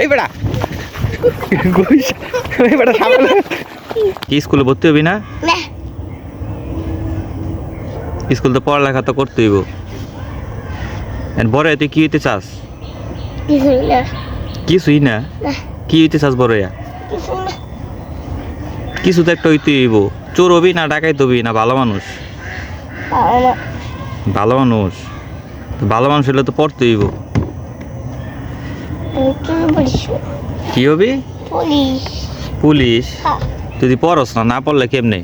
এই গুইস এই বেটা সামনে কি স্কুলে ভর্তি হবি না? স্কুল তো পড়ালেখা তো করতে হইব। বড় তুই কি হইতে চাস? কিছুই না। কি হইতে চাস বড় কিছু তো একটা হইতে হইব। চোর হবি না ডাকাইতে হবি না ভালো মানুষ? ভালো মানুষ। ভালো মানুষ হলে তো পড়তে হইব। কি হবি? পুলিশ। হ্যাঁ। তুই পড়স না না পড়লে কেমনে?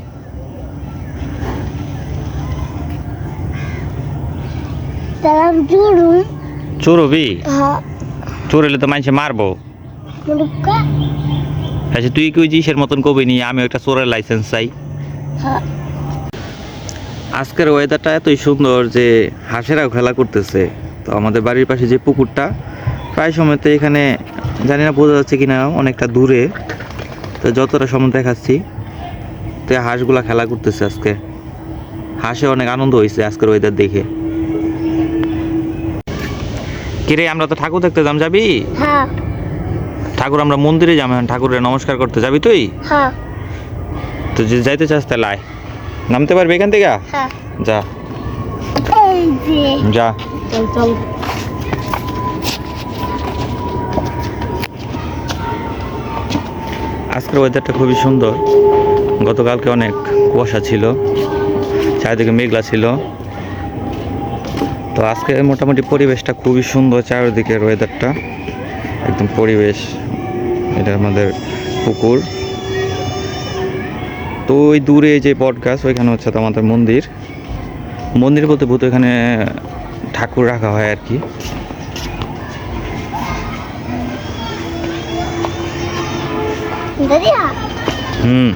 হ্যাঁ। চোর হলে তো মানুষে মারবো। আচ্ছা তুই কি জিসের মতন কবি নি? আমি একটা চোরের লাইসেন্স চাই। হ্যাঁ। আজকের ওয়েদারটা এতই সুন্দর যে হাঁসেরাও খেলা করতেছে। তো আমাদের বাড়ির পাশে যে পুকুরটা প্রায় সময় তো এখানে জানি না বোঝা যাচ্ছে কিনা অনেকটা দূরে। তো যতটা সময় দেখাচ্ছি তো হাঁসগুলা খেলা করতেছে আজকে। হাঁসে অনেক আনন্দ হয়েছে আজকের ওয়েদার দেখে। কিরে আমরা তো ঠাকুর দেখতে যাম যাবি? হ্যাঁ। ঠাকুর আমরা মন্দিরে যাম এখন ঠাকুরের নমস্কার করতে। যাবি তুই? হ্যাঁ। তো যে যাইতে চাস তাহলে আয়। নামতে পারবি এখান থেকে? হ্যাঁ। যা। যা। চল চল। আজকের ওয়েদারটা খুবই সুন্দর। গতকালকে অনেক কুয়াশা ছিল, চারিদিকে মেঘলা ছিল। তো আজকে মোটামুটি পরিবেশটা খুবই সুন্দর চারিদিকের ওয়েদারটা একদম পরিবেশ, এটা আমাদের পুকুর। তো ওই দূরে যে বট গাছ, ওইখানে হচ্ছে আমাদের মন্দির। মন্দির বলতে ভূত এখানে ঠাকুর রাখা হয় আর কি। হুম।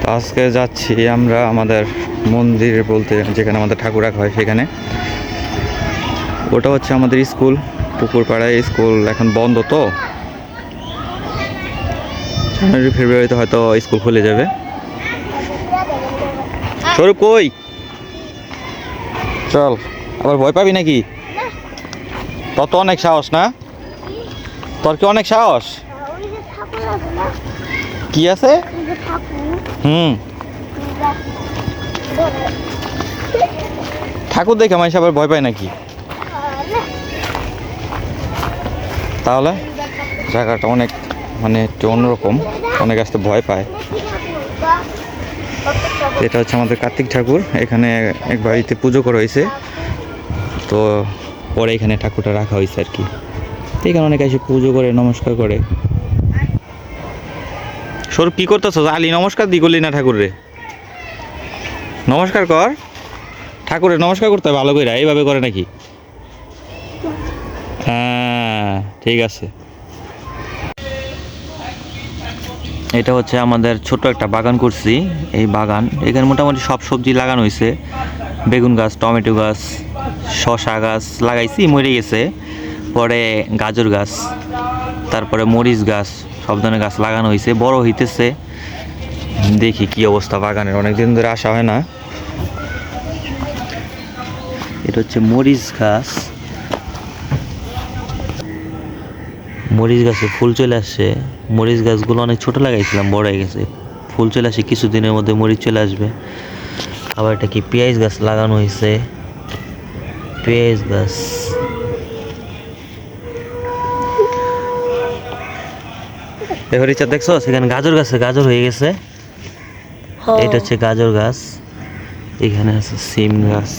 তো আজকে যাচ্ছি আমরা আমাদের মন্দির বলতে যেখানে আমাদের ঠাকুর রাখা হয় সেখানে। ওটা হচ্ছে আমাদের স্কুল পুকুর পাড়ায় স্কুল এখন বন্ধ তো। জানুয়ারি ফেব্রুয়ারিতে হয়তো স্কুল খুলে যাবে। স্বরূপ কই? চল আবার ভয় পাবি নাকি? তত অনেক সাহস না? তোর কি অনেক সাহস? কি আছে? হুম। ঠাকুর দেখে মানুষ আবার ভয় পায় নাকি? তাহলে জায়গাটা অনেক মানে একটু অন্যরকম, অনেক আসতে ভয় পায়। এটা হচ্ছে আমাদের কার্তিক ঠাকুর, এখানে এক বাড়িতে পুজো করা হয়েছে। তো পরে এখানে ঠাকুরটা রাখা হয়েছে আর কি। এখানে অনেকে এসে পুজো করে, নমস্কার করে। সৌরভ, কি করতেছ? আলি, নমস্কার দি করলি না ঠাকুরে নমস্কার কর। ঠাকুরের নমস্কার করতে ভালো করে এইভাবে করে নাকি? হ্যাঁ ঠিক আছে। এটা হচ্ছে আমাদের ছোট একটা বাগান করছি, এই বাগান। এখানে মোটামুটি সব সবজি লাগানো হয়েছে বেগুন গাছ, টমেটো গাছ শশা গাছ লাগাইছি, মরে গেছে। পরে গাজর গাছ, তারপরে মরিচ গাছ, সব ধরনের গাছ লাগানো হয়েছে বড় হইতেছে। দেখি কি অবস্থা বাগানের অনেক দিন ধরে আসা হয় না। এটা হচ্ছে মরিচ গাছ। মরিচ গাছে ফুল চলে আসছে। মরিচ গাছগুলো অনেক ছোট লাগাইছিলাম, বড় হয়ে গেছে। ফুল চলে আসে, কিছুদিনের মধ্যে মরিচ চলে আসবে। আবার এটা কি পেঁয়াজ গাছ লাগানো হয়েছে পেঁয়াজ গাছ। এবার ইচ্ছা দেখছ? সেখানে গাজর গাছে গাজর হয়ে গেছে। এটা হচ্ছে গাজর গাছ। এখানে আছে সিম গাছ।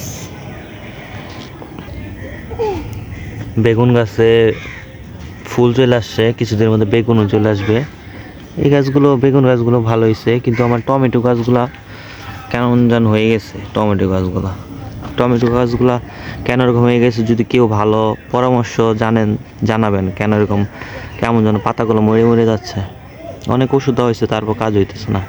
বেগুন গাছে ফুল চলে আসছে কিছুদিনের মধ্যে বেগুনও চলে আসবে। এই গাছগুলো বেগুন গাছগুলো ভালো হয়েছে কিন্তু আমার টমেটো গাছগুলা কেমন যেন হয়ে গেছে টমেটো গাছগুলা। টমেটো গাছগুলা কেন এরকম হয়ে গেছে? যদি কেউ ভালো পরামর্শ জানেন জানাবেন কেন এরকম কেমন যেন পাতাগুলো মরে মরে যাচ্ছে। অনেক ওষুধ দেওয়া হয়েছে তারপর কাজ হইতেছে না।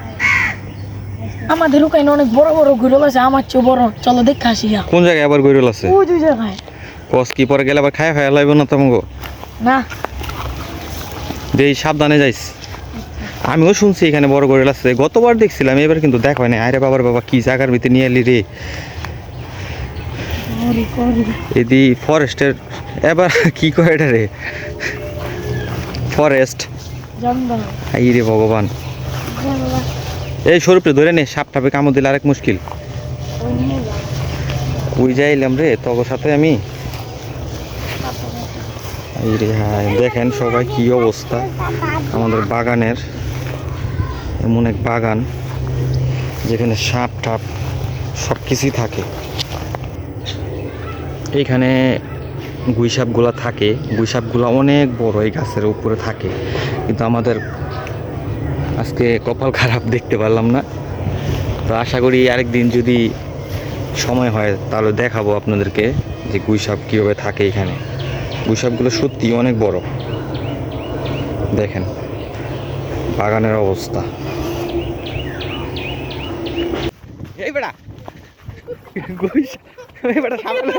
আমাদের ওখানে অনেক বড় বড় ঘুরল আছে আমার চেয়ে বড়। চলো দেখে আসি কোন জায়গায় আবার গৈরল আছে? ওই দুই জায়গায়। কস কি পরে গেলে আবার খায় খায় লাগবে না তোমাকে না। এই সাবধানে যাইস। আমিও শুনছি এখানে বড় গরিল আছে। গতবার দেখছিলাম এবার কিন্তু দেখ হয় না আরে বাবার বাবা কি জায়গার ভিতরে নিয়ে এলি রে? এদি ফরেস্টের এবার কি কয় এটা রে? ফরেস্ট জঙ্গল। এই রে ভগবান। এই স্বরূপটা ধরে নে সাপ টাপে কামড় দিলে আরেক মুশকিল। ওই যাইলাম রে তগর সাথে আমি। এই রে হায় দেখেন সবাই কি অবস্থা। আমাদের বাগানের এমন এক বাগান যেখানে সাপ টাপ সব কিছুই থাকে। এইখানে গুইসাপগুলো থাকে। গুইসাপগুলা অনেক বড় এই গাছের উপরে থাকে। কিন্তু আমাদের আজকে কপাল খারাপ দেখতে পারলাম না। তো আশা করি আরেকদিন যদি সময় হয় তাহলে দেখাবো আপনাদেরকে যে গুইসাপ কীভাবে থাকে এখানে। গুইসাপগুলো সত্যি অনেক বড়। দেখেন, বাগানের অবস্থা। এই বেটা গুইসাপ এই বেটা সামনে